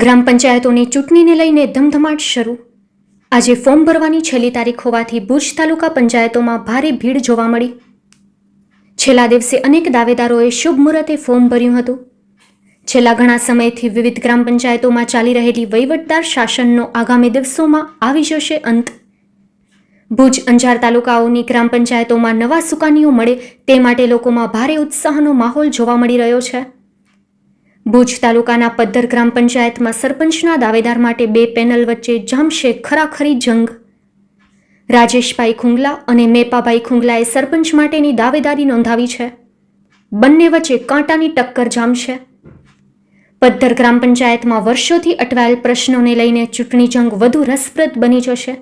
ગ્રામ પંચાયતોની ચૂંટણીને લઈને ધમધમાટ શરૂ. આજે ફોર્મ ભરવાની છેલ્લી તારીખ હોવાથી ભુજ તાલુકા પંચાયતોમાં ભારે ભીડ જોવા મળી. છેલ્લા દિવસે અનેક દાવેદારોએ શુભ મુહૂર્તે ફોર્મ ભર્યું હતું. છેલ્લા ઘણા સમયથી વિવિધ ગ્રામ પંચાયતોમાં ચાલી રહેલી વહીવટદાર શાસનનો આગામી દિવસોમાં આવી જશે અંત. ભુજ અંજાર તાલુકાઓની ગ્રામ પંચાયતોમાં નવા સુકાનીઓ મળે તે માટે લોકોમાં ભારે ઉત્સાહનો માહોલ જોવા મળી રહ્યો છે. ભુજ તાલુકાના પદ્ધર ગ્રામ પંચાયતમાં સરપંચના દાવેદાર માટે બે પેનલ વચ્ચે જામશે ખરાખરી જંગ. રાજેશભાઈ ખુંગલા અને મેપાભાઈ ખુંગલાએ સરપંચ માટેની દાવેદારી નોંધાવી છે. બંને વચ્ચે કાંટાની ટક્કર જામશે. પદ્ધર ગ્રામ પંચાયતમાં વર્ષોથી અટવાયેલ પ્રશ્નોને લઈને ચૂંટણી જંગ વધુ રસપ્રદ બની જશે.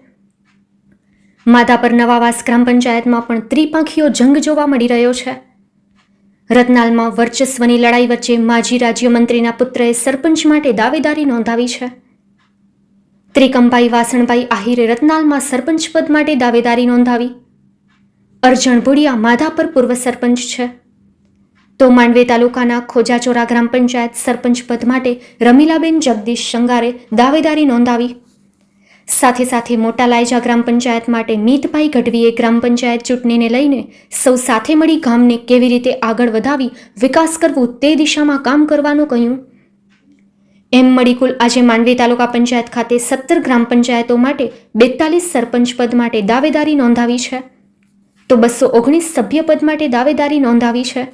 માધાપર નવાવાસ ગ્રામ પંચાયતમાં પણ ત્રિપાંખીયો જંગ જોવા મળી રહ્યો છે. રતનાલમાં વર્ચસ્વની લડાઈ વચ્ચે માજી રાજ્યમંત્રીના પુત્રએ સરપંચ માટે દાવેદારી નોંધાવી છે. ત્રિકમભાઈ વાસણભાઈ આહિરે રતનાલમાં સરપંચ પદ માટે દાવેદારી નોંધાવી. અર્જણ ભુડિયા માધાપર પૂર્વ સરપંચ છે. તો માંડવે તાલુકાના ખોજાચોરા ગ્રામ પંચાયત સરપંચ પદ માટે રમીલાબેન જગદીશ શંગારે દાવેદારી નોંધાવી. સાથે સાથે મોટા લાયજા ગ્રામ પંચાયત માટે મીતભાઈ ગઢવીએ ગ્રામ પંચાયત ચૂંટણીને લઈને સૌ સાથે મળી ગામને કેવી રીતે આગળ વધાવી, વિકાસ કરવું તે દિશામાં કામ કરવાનું કહ્યું. એમ મળી કુલ આજે માંડવી તાલુકા પંચાયત ખાતે સત્તર ગ્રામ પંચાયતો માટે બેતાલીસ સરપંચ પદ માટે દાવેદારી નોંધાવી છે. તો બસો ઓગણીસ સભ્ય પદ માટે દાવેદારી નોંધાવી છે.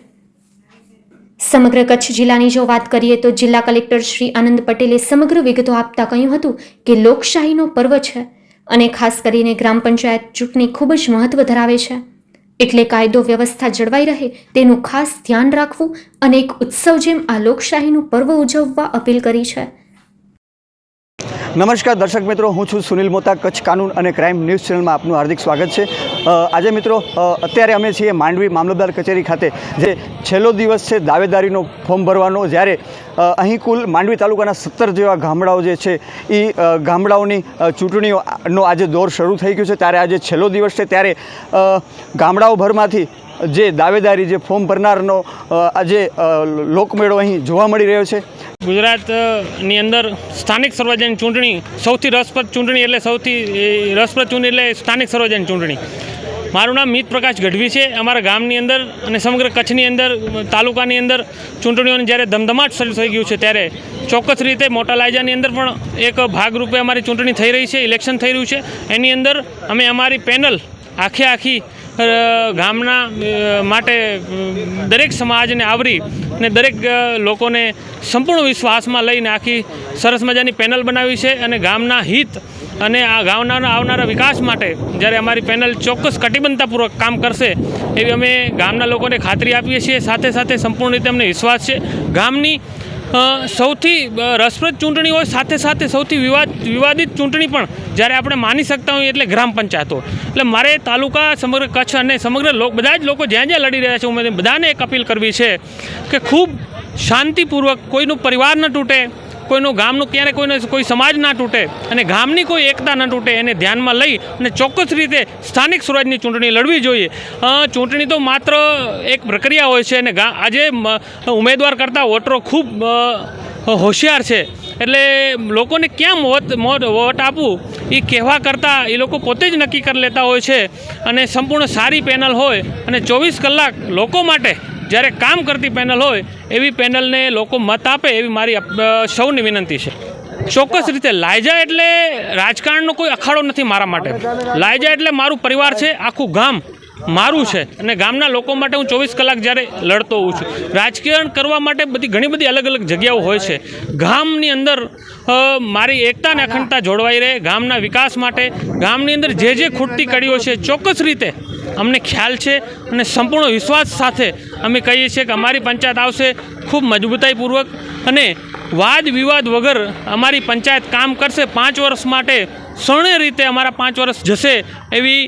સમગ્ર કચ્છ જિલ્લાની જો વાત કરીએ તો જિલ્લા કલેક્ટર શ્રી આનંદ પટેલે સમગ્ર વિગતો આપતા કહ્યું હતું કે લોકશાહીનો પર્વ છે અને ખાસ કરીને ગ્રામ પંચાયત ચૂંટણી ખૂબ જ મહત્વ ધરાવે છે. એટલે કાયદો વ્યવસ્થા જળવાઈ રહે તેનું ખાસ ધ્યાન રાખવું અને એક ઉત્સવ જેમ આ લોકશાહીનું પર્વ ઉજવવા અપીલ કરી છે. નમસ્કાર દર્શક મિત્રો, હું છું સુનિલ મોતા, કચ્છ કાનૂન અને ક્રાઇમ ન્યૂઝ ચેનલમાં આપનું હાર્દિક સ્વાગત છે. આજે મિત્રો અત્યારે અમે છીએ માંડવી મામલતદાર કચેરી ખાતે, જે છેલ્લો દિવસ છે દાવેદારીનો ફોર્મ ભરવાનો, જ્યારે અહીં કુલ માંડવી તાલુકાના સત્તર જેવા ગામડાઓ જે છે એ ગામડાઓની ચૂંટણીઓનો આજે દોર શરૂ થઈ ગયો છે. ત્યારે આજે છેલ્લો દિવસ છે, ત્યારે ગામડાઓભરમાંથી જે દાવેદારી, જે ફોર્મ ભરનારનો આજે લોકમેળો અહીં જોવા મળી રહ્યો છે. ગુજરાતની અંદર સ્થાનિક સર્વજન ચૂંટણી સૌથી રસપ્રદ ચૂંટણી એટલે સૌથી રસપ્રદ ચૂંટણી એટલે સ્થાનિક સર્વજન ચૂંટણી. મારું નામ મિત પ્રકાશ ગઢવી છે. અમારા ગામની અંદર અને સમગ્ર કચ્છની અંદર, તાલુકાની અંદર ચૂંટણીઓને જ્યારે ધમધમાટ શરૂ થઈ ગયું છે ત્યારે ચોક્કસ રીતે મોટા લાયજાની અંદર પણ એક ભાગરૂપે અમારી ચૂંટણી થઈ રહી છે, ઇલેક્શન થઈ રહ્યું છે. એની અંદર અમે અમારી પેનલ આખે આખી ગામના માટે દરેક સમાજને આવરી અને દરેક લોકોને સંપૂર્ણ વિશ્વાસમાં લઈને આખી સરસ મજાની પેનલ બનાવી છે અને ગામના હિત અને આ ગામના આવનારા વિકાસ માટે જ્યારે અમારી પેનલ ચોક્કસ કટિબદ્ધતાપૂર્વક કામ કરશે, એવી અમે ગામના લોકોને ખાતરી આપીએ છીએ. સાથે સાથે સંપૂર્ણ રીતે અમને વિશ્વાસ છે. ગામની સૌથી રસપ્રદ ચૂંટણી હોય, સાથે સાથે સૌથી વિવાદ, વિવાદિત ચૂંટણી પણ જ્યારે આપણે માની શકતા હોઈએ એટલે ગ્રામ પંચાયતો. એટલે મારે તાલુકા સમગ્ર કચ્છ અને સમગ્ર બધા જ લોકો જ્યાં જ્યાં લડી રહ્યા છે, હું બધાને એક અપીલ કરવી છે કે ખૂબ શાંતિપૂર્વક કોઈનું પરિવાર ન તૂટે કોઈનું ગામનું ક્યારે કોઈને કોઈ સમાજ ના તૂટે અને ગામની કોઈ એકતા ન તૂટે એને ધ્યાનમાં લઈ અને ચોક્કસ રીતે સ્થાનિક સ્વરાજની ચૂંટણી લડવી જોઈએ. ચૂંટણી તો માત્ર એક પ્રક્રિયા હોય છે અને આજે ઉમેદવાર કરતાં વોટરો ખૂબ હોશિયાર છે. એટલે લોકોને ક્યાં મોટ વોટ આપવું? એ કહેવા કરતાં એ લોકો પોતે જ નક્કી કરી લેતા હોય છે અને સંપૂર્ણ સારી પેનલ હોય અને ચોવીસ કલાક લોકો માટે જ્યારે કામ કરતી પેનલ હોય, એવી પેનલને લોકો મત આપે એવી મારી સૌની વિનંતી છે. ચોક્કસ રીતે લાયજા એટલે રાજકારણનો કોઈ અખાડો નથી મારા માટે. લાયજા એટલે મારું પરિવાર છે, આખું ગામ મારું છે અને ગામના લોકો માટે હું ચોવીસ કલાક જ્યારે લડતો હોઉં છું. રાજકારણ કરવા માટે બધી ઘણી બધી અલગ અલગ જગ્યાઓ હોય છે. ગામની અંદર મારી એકતા અને અખંડતા જોડવાઈ રહે. ગામના વિકાસ માટે ગામની અંદર જે જે ખૂટતી કડીઓ છે, ચોક્કસ રીતે અમને ખ્યાલ છે અને સંપૂર્ણ વિશ્વાસ સાથે અમે કહીએ છીએ કે અમારી પંચાયત આવશે ખૂબ મજબૂતાઈપૂર્વક અને વાદ વિવાદ વગર અમારી પંચાયત કામ કરશે પાંચ વર્ષ માટે સૌને રીતે અમારા પાંચ વર્ષ જશે એવી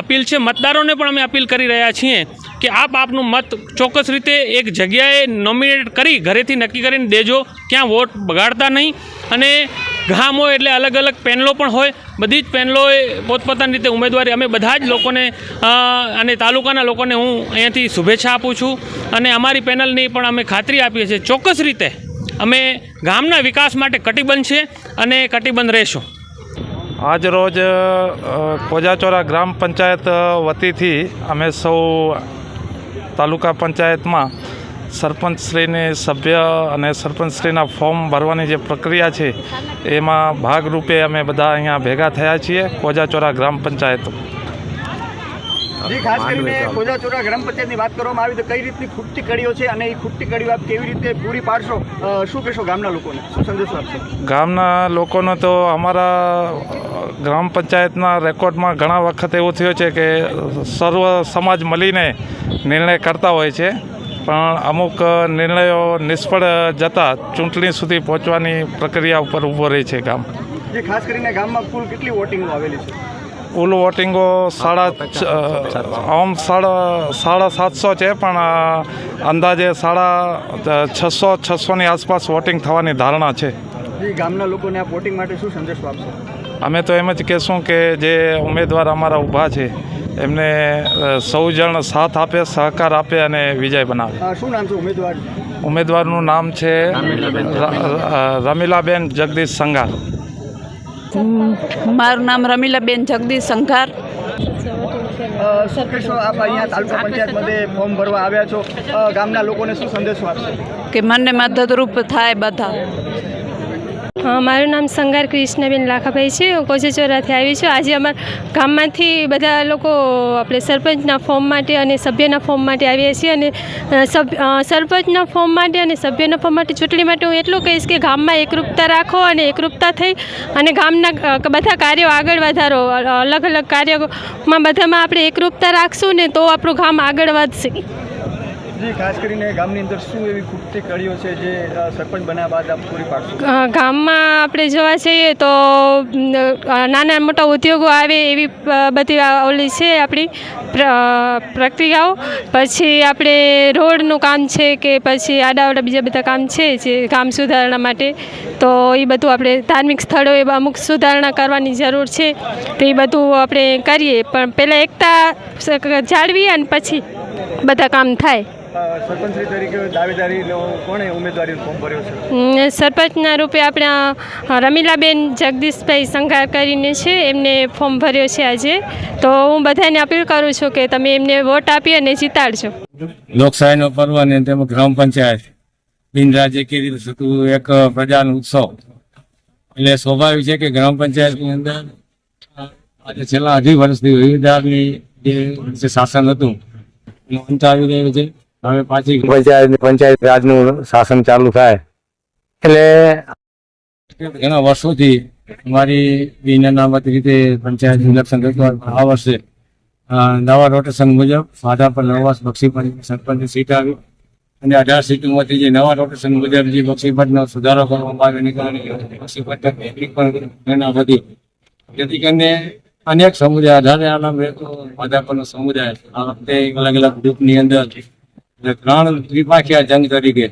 અપીલ છે. મતદારોને પણ અમે અપીલ કરી રહ્યા છીએ કે આપ આપનું મત ચોક્કસ રીતે એક જગ્યાએ નોમિનેટ કરી ઘરેથી નક્કી કરીને દેજો. ક્યાં વોટ બગાડતા નહીં અને ગામ હોય એટલે અલગ અલગ પેનલો પણ હોય. બધી જ પેનલોએ પોતપોતાની રીતે ઉમેદવારી અમે બધા જ લોકોને અને તાલુકાના લોકોને હું અહીંયાથી શુભેચ્છા આપું છું. અને અમારી પેનલની પણ અમે ખાતરી આપીએ છીએ, ચોક્કસ રીતે અમે ગામના વિકાસ માટે કટિબંધ છે અને કટિબંધ રહેશું. આજ રોજ કોજાચોરા ગ્રામ પંચાયત વતીથી અમે સૌ તાલુકા પંચાયતમાં સરપંચશ્રીની સભ્ય અને સરપંચશ્રીના ફોર્મ ભરવાની જે પ્રક્રિયા છે એમાં ભાગરૂપે અમે બધા અહીંયા ભેગા થયા છીએ કોજાચોરા ગ્રામ પંચાયત. ખાસ કરીને ગ્રામ પંચાયતની વાત કરવામાં આવી તો કઈ રીતની ખૂટતી કડીઓ છે અને એ ખૂટતી કડીઓ આપ કેવી રીતે પૂરી પાડશો? શું કહેશો ગામના લોકોને? શું સંદેશો આપશો? ગામના લોકોનો તો અમારા ગ્રામ પંચાયતના રેકોર્ડમાં ઘણા વખત એવું થયું છે કે સર્વ સમાજ મળીને નિર્ણય કરતા હોય છે. પણ અમુક નિર્ણયો નિષ્ફળ જતા ચૂંટણી સુધી પહોંચવાની પ્રક્રિયા ઉપર ઊભો રહે છે ગામ. જે ખાસ કરીને ગામમાં કુલ કેટલી વોટિંગો આવેલી છે? કુલ વોટિંગો સાડા આમ સાડા સાડા સાતસો છે પણ અંદાજે સાડા છસો છસોની આસપાસ વોટિંગ થવાની ધારણા છે. ગામના લોકોને આ વોટિંગ માટે શું સંદેશો આપશો? અમે તો એમ જ કહેશું કે જે ઉમેદવાર અમારા ઊભા છે એમને સૌ જણ સાથ આપે સહકાર આપે અને વિજય બનાવે. શું નામ છે ઉમેદવાર? ઉમેદવારનું નામ છે રમીલાબેન જગદીશ સંઘાર. મારું નામ રમીલાબેન જગદીશ સંઘાર. શું અહીંયા ફોર્મ ભરવા આવ્યા છો? ગામના લોકોને શું સંદેશો કે મને મદદરૂપ થાય બધા. હા, મારું નામ સંગાર કૃષ્ણબેન લાખાભાઈ છે. હું કોચેચોરાથી આવી છું. આજે અમારા ગામમાંથી બધા લોકો આપણે સરપંચના ફોર્મ માટે અને સભ્યના ફોર્મ માટે આવ્યા છીએ અને સરપંચના ફોર્મ માટે અને સભ્યના ફોર્મ માટે ચૂંટણી માટે હું એટલું કહીશ કે ગામમાં એકરૂપતા રાખો અને એકરૂપતા થઈ અને ગામના બધા કાર્યો આગળ વધારો. અલગ અલગ કાર્યોમાં બધામાં આપણે એકરૂપતા રાખશું ને તો આપણું ગામ આગળ વધશે. જી, ખાસ કરીને ગામની અંદર શું એવી ખૂટતી કડીઓ છે જે સરપંચ બન્યા બાદ આપ પૂરી પાડશો? ગામમાં આપણે જોવા જઈએ તો નાના મોટા ઉદ્યોગો આવે એવી બધી ઓલી છે આપણી પ્રક્રિયાઓ. પછી આપણે રોડનું કામ છે કે પછી આડાવડા બીજા બધા કામ છે, જે ગામ સુધારણા માટે. તો એ બધું આપણે ધાર્મિક સ્થળોએ અમુક સુધારણા કરવાની જરૂર છે. તો એ બધું આપણે કરીએ. પણ પહેલાં એકતા જાળવીએ અને પછી બધા કામ થાય. સરપંચશ્રી તરીકે દાવેદારીનો કોણે ઉમેદવારીનું ફોર્મ ભર્યો છે? સરપંચના રૂપે આપણા રમીલાબેન જગદીશભાઈ સંઘાર કરીને છે એમને ફોર્મ ભર્યો છે આજે. તો હું બધાને અપીલ કરું છું કે તમે એમને વોટ આપી અને જીતાડજો. લોકશાહીનો પર્વ અને તેમાં ગ્રામ પંચાયત. બિન રાજકીય રીતે થતું એક પ્રજાનો ઉત્સવ. એટલે સ્વાભાવિક છે કે ગ્રામ પંચાયતની અંદર આજે છેલ્લા અઢી વર્ષથી વિવિધાની જે જે શાસન હતું અંત આવી રહ્યો છે. હવે પાછી પંચાયત પંચાયત રાજનું શાસન ચાલુ થાય. એટલે ઘણા વર્ષોથી અમારી બિન રીતે પંચાયત ઇલેક્શન થતું આ વર્ષે નવા રોટેશન મુજબ માધા પર નવાસ બક્ષીપત સરપંચની સીટ આવી. અને અઢાર સીટોમાંથી જે નવા રોટેશન મુજબ જે બક્ષીપતનો સુધારો કરવામાં આવ્યો એને કારણે બક્ષીપત પણ વધી. જેથી કરીને અનેક સમુદાય અઢારે આલમ રહેતો માધા પરનો સમુદાય આ વખતે અલગ અલગ ગ્રુપની અંદર એટલે ત્રણ ત્રિપાખીયા જંગ તરીકે.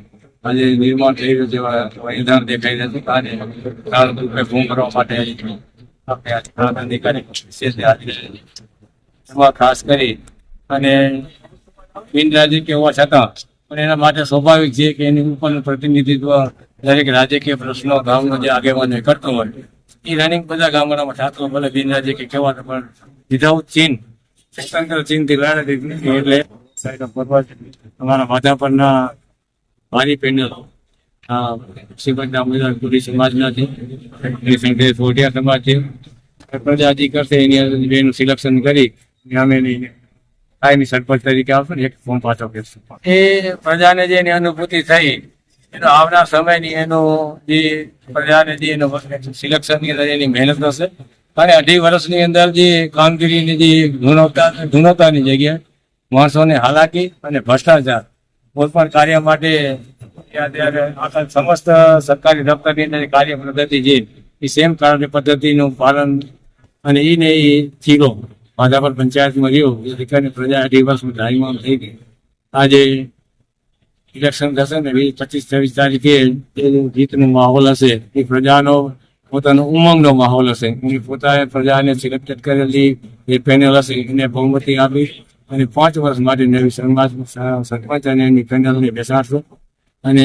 આજે નિર્માણ થઈ રહ્યું છે, એવા દેખાઈ રહ્યું આજે ત્રણ રૂપે ભૂમ કરવા માટે આપણે આજે પ્રાધાન્ય કરી. એમાં ખાસ કરી અને બિન રાજકીય હોવા છતાં પણ એના માટે સ્વાભાવિક છે કે એની ઉપર પ્રતિનિધિત્વ દરેક રાજકીય પ્રશ્નો ગામનો જે આગેવાનો કરતો હોય, એ રનિંગ બધા ગામડામાં છાત્રો ભલે બિન રાજકીય કહેવાતો પણ વિધાઉટ ચીન સ્વતંત્ર ચીનથી લડાતી એટલે સાઈડ ઓફ પર્વત અમારા માધા પરના ભારી પેનલ શ્રીમદ મુજબ પુરી સમાજના છે. સંઘેશ ફોટિયા સમાજ છે. પ્રજાજી કરશે, એની અંદર એનું સિલેક્શન કરી અમે એને કાયમી સરપંચ તરીકે આવશે ને એક ફોર્મ પાછો કરશું એ પ્રજાને જે એની અનુભૂતિ થઈ, એનો આવનાર સમયની એનો જે પ્રજાને જે એનો સિલેક્શનની અંદર એની મહેનત થશે. અને અઢી વર્ષની અંદર જે કામગીરીની જે ગુણવત્તા ગુણવત્તાની જગ્યાએ માણસોને હાલાકી અને ભ્રષ્ટાચાર. કોઈ પણ કાર્ય માટે આખા સમસ્ત સરકારી દફતરની અંદર કાર્ય પદ્ધતિ જે, એ સેમ કાર્ય પદ્ધતિનું પાલન અને એને એ થીરો માધાપર પંચાયતમાં રહ્યો જેથી કરીને પ્રજા અઢી વર્ષમાં ધારીમાં થઈ ગઈ. આજે ઇલેક્શન થશે ને વીસ, પચીસ, છવ્વીસ તારીખે એ જીતનો માહોલ હશે. એ પ્રજાનો, પોતાનો ઉમંગનો માહોલ હશે. એની પોતાએ પ્રજાને સિલેક્ટેડ કરેલી એ પેનલ હશે. એને બહુમતી આપી. અને પાંચ વર્ષ માટે નવી સરપંચ અને એની પેનલને બેસાડશો અને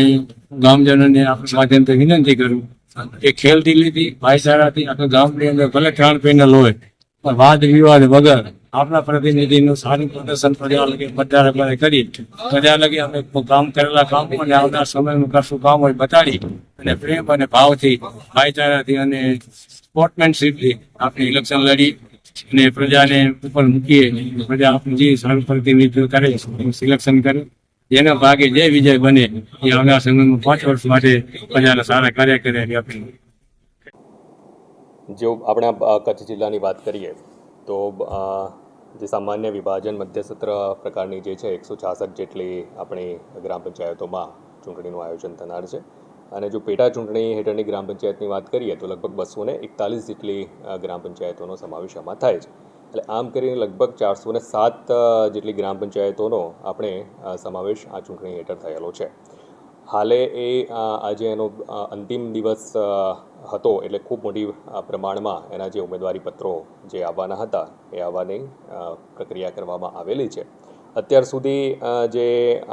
ગામજનોને આપણા માધ્યમથી વિનંતી કરું કે ખેલદિલીથી ભાઈચારાથી આખા ગામની અંદર ભલે ત્રણ પેનલ હોય, પણ વાદ વિવાદ વગર આપણા પ્રતિનિધિનું સારું પ્રદર્શન પ્રજા લગી બધા રબારે કરી પ્રજા લગી અમે કામ કરેલા કામ અને આવનાર સમયનું કરશું કામ હોય બતાડી અને પ્રેમ અને ભાવથી, ભાઈચારાથી અને સ્પોર્ટમેનશીપથી આપણે ઇલેક્શન લડી. અને પ્રજાને ઉપર મૂકીએ પ્રજા જે સારું પ્રતિનિધિત્વ કરે સિલેક્શન કરે. જેના ભાગે જે વિજય બને, એ આવનાર સંગમમાં પાંચ વર્ષ માટે પ્રજાના સારા કાર્ય કરે એવી અપીલ જો આપણે કચ્છ જિલ્લાની વાત કરીએ, તો જે સામાન્ય વિભાજન મધ્યસત્ર પ્રકારની જે છે, એકસો છાસઠ જેટલી આપણી ગ્રામ પંચાયતોમાં ચૂંટણીનું આયોજન થનાર છે. અને જો પેટા ચૂંટણી હેઠળની ગ્રામ પંચાયતની વાત કરીએ તો લગભગ બસો ને એકતાલીસ જેટલી ગ્રામ પંચાયતોનો સમાવેશ આમાં થાય છે. એટલે આમ કરીને લગભગ ચારસો ને સાત જેટલી ગ્રામ પંચાયતોનો આપણે સમાવેશ આ ચૂંટણી હેઠળ થયેલો છે. હાલે એ આજે એનો અંતિમ દિવસ હતો એટલે ખૂબ મોટી પ્રમાણમાં એના જે ઉમેદવારી પત્રો જે આવવાના હતા એ આવવાની પ્રક્રિયા કરવામાં આવેલી છે. અત્યાર સુધી જે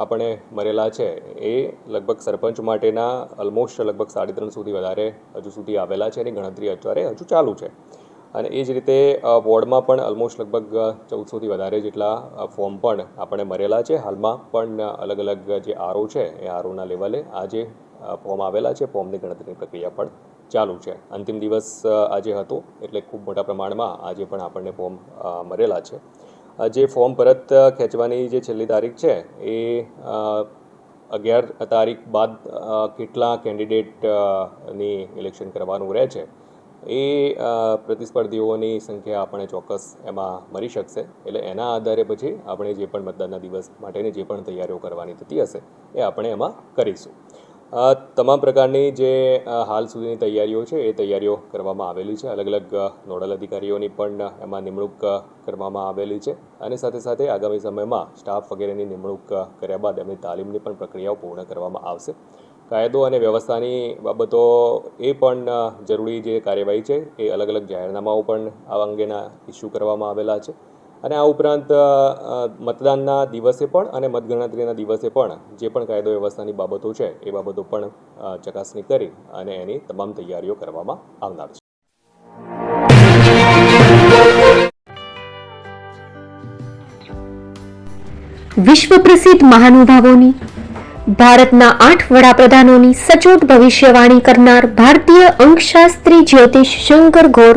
આપણે મરેલા છે, એ લગભગ સરપંચ માટેના ઓલમોસ્ટ લગભગ સાડી ત્રણ સુધી વધારે હજુ સુધી આવેલા છે એની ગણતરી અત્યારે હજુ ચાલુ છે. અને એ જ રીતે વોર્ડમાં પણ ઓલમોસ્ટ લગભગ ચૌદસોથી વધારે જેટલા ફોર્મ પણ આપણે મરેલા છે. હાલમાં પણ અલગ અલગ જે આરઓ છે, એ આરઓના લેવલે આજે ફોર્મ આવેલા છે. ફોર્મની ગણતરીની પ્રક્રિયા પણ ચાલુ છે. અંતિમ દિવસ આજે હતો, એટલે ખૂબ મોટા પ્રમાણમાં આજે પણ આપણને ફોર્મ મરેલા છે. જે ફોર્મ પરત ખેંચવાની જે છેલ્લી તારીખ છે, એ અગિયાર તારીખ બાદ કેટલા કેન્ડિડેટની ઇલેક્શન કરવાનું રહે છે, એ પ્રતિસ્પર્ધીઓની સંખ્યા આપણે ચોક્કસ એમાં મળી શકશે. એટલે એના આધારે પછી આપણે જે પણ મતદાનના દિવસ માટેની જે પણ તૈયારીઓ કરવાની થતી હશે, એ આપણે એમાં કરીશું. અ, તમામ પ્રકારની જે હાલ સુધીની તૈયારીઓ છે એ તૈયારીઓ કરવામાં આવેલી છે. અલગ અલગ નોડલ અધિકારીઓની પણ એમાં નિમણૂક કરવામાં આવેલી છે. અને સાથે સાથે આગામી સમયમાં સ્ટાફ વગેરેની નિમણૂક કર્યા બાદ એમની તાલીમની પણ પ્રક્રિયાઓ પૂર્ણ કરવામાં આવશે. કાયદો અને વ્યવસ્થાની બાબતો એ પણ જરૂરી જે કાર્યવાહી છે એ અલગ અલગ જાહેરનામાઓ પણ આ અંગેના ઇસ્યુ કરવામાં આવેલા છે. અને આ ઉપરાંત મતદાનના દિવસે પણ અને મતગણતરીના દિવસે પણ જે પણ કાયદો વ્યવસ્થાની બાબતો છે, એ બાબતો પણ ચકાસણી કરી અને એની તમામ તૈયારીઓ કરવામાં આવનાર છે. વિશ્વ પ્રસિદ્ધ મહાનુભાવોની, ભારતના આઠ વડાપ્રધાનોની સચોટ ભવિષ્યવાણી કરનાર ભારતીય અંકશાસ્ત્રી જ્યોતિષ શંકર ગોર